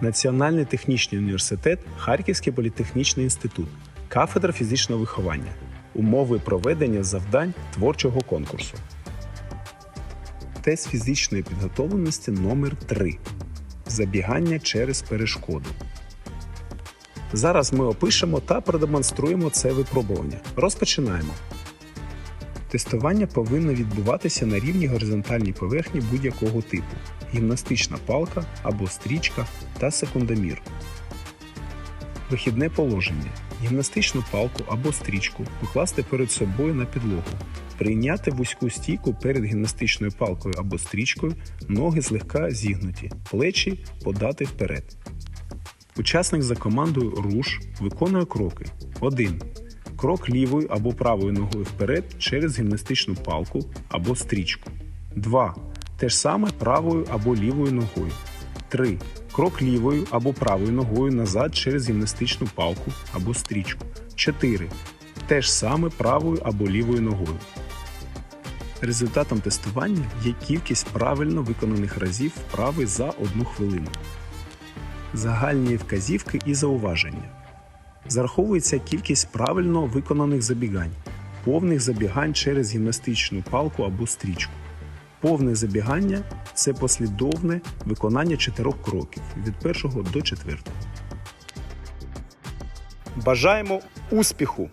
Національний технічний університет, Харківський політехнічний інститут, кафедра фізичного виховання, умови проведення завдань творчого конкурсу. Тест фізичної підготовленості номер 3 Забігання через перешкоду. Зараз ми опишемо та продемонструємо це випробування. Розпочинаємо. Тестування повинно відбуватися на рівні горизонтальній поверхні будь-якого типу: гімнастична палка або стрічка та секундомір. Вихідне положення. Гімнастичну палку або стрічку покласти перед собою на підлогу. Прийняти вузьку стійку перед гімнастичною палкою або стрічкою, ноги злегка зігнуті, плечі подати вперед. Учасник за командою руш виконує кроки. 1. Крок лівою або правою ногою вперед через гімнастичну палку або стрічку. 2. Те ж саме правою або лівою ногою. 3. Крок лівою або правою ногою назад через гімнастичну палку або стрічку. 4. Те ж саме правою або лівою ногою. Результатом тестування є кількість правильно виконаних разів вправи за 1 хвилину. Загальні вказівки і зауваження. Зараховується кількість правильно виконаних забігань, повних забігань через гімнастичну палку або стрічку. Повне забігання це послідовне виконання чотирьох кроків від першого до четвертого. Бажаємо успіху!